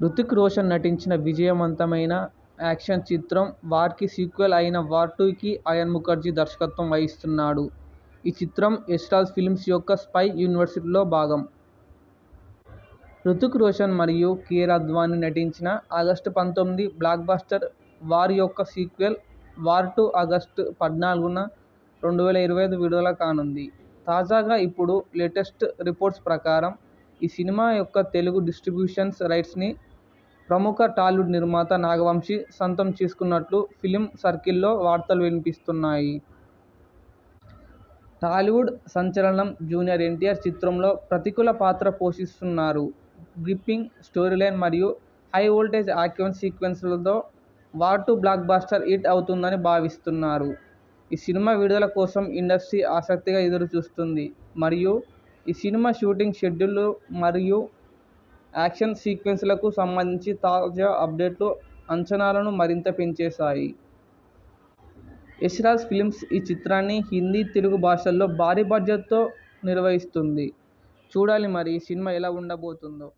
హృతిక్ రోషన్ నటించిన విజయవంతమైన యాక్షన్ చిత్రం వార్కి సీక్వెల్ అయిన వార్ టూకి అయాన్ ముఖర్జీ దర్శకత్వం వహిస్తున్నాడు. ఈ చిత్రం యష్ ఫిల్మ్స్ యొక్క స్పై యూనివర్సిటీలో భాగం. హృతిక్ రోషన్ మరియు కేర్ అద్వానీ నటించిన ఆగస్టు పంతొమ్మిది బ్లాక్బస్టర్ వార్ యొక్క సీక్వెల్ వార్ టూ ఆగస్టు పద్నాలుగున, రెండు వేల ఇరవై ఐదు విడుదల కానుంది. తాజాగా ఇప్పుడు లేటెస్ట్ రిపోర్ట్స్ ప్రకారం ఈ సినిమా యొక్క తెలుగు డిస్ట్రిబ్యూషన్స్ రైట్స్ని ప్రముఖ టాలీవుడ్ నిర్మాత నాగవంశీ సొంతం చేసుకున్నట్లు ఫిలిం సర్కిల్లో వార్తలు వినిపిస్తున్నాయి. టాలీవుడ్ సంచలనం జూనియర్ ఎన్టీఆర్ చిత్రంలో ప్రతికూల పాత్ర పోషిస్తున్నారు. గ్రిప్పింగ్ స్టోరీలైన్ మరియు హై వోల్టేజ్ యాక్షన్ సీక్వెన్స్లతో వార్ బ్లాక్ బాస్టర్ హిట్ అవుతుందని భావిస్తున్నారు. ఈ సినిమా విడుదల కోసం ఇండస్ట్రీ ఆసక్తిగా ఎదురుచూస్తోంది మరియు ఈ సినిమా షూటింగ్ షెడ్యూల్ మరియు యాక్షన్ సీక్వెన్స్లకు సంబంధించి తాజా అప్డేట్లు అంచనాలను మరింత పెంచేశాయి. యష్ రాజ్ ఈ చిత్రాన్ని హిందీ, తెలుగు భాషల్లో భారీ బడ్జెట్తో నిర్వహిస్తుంది చూడాలి మరి ఈ సినిమా ఎలా ఉండబోతుందో!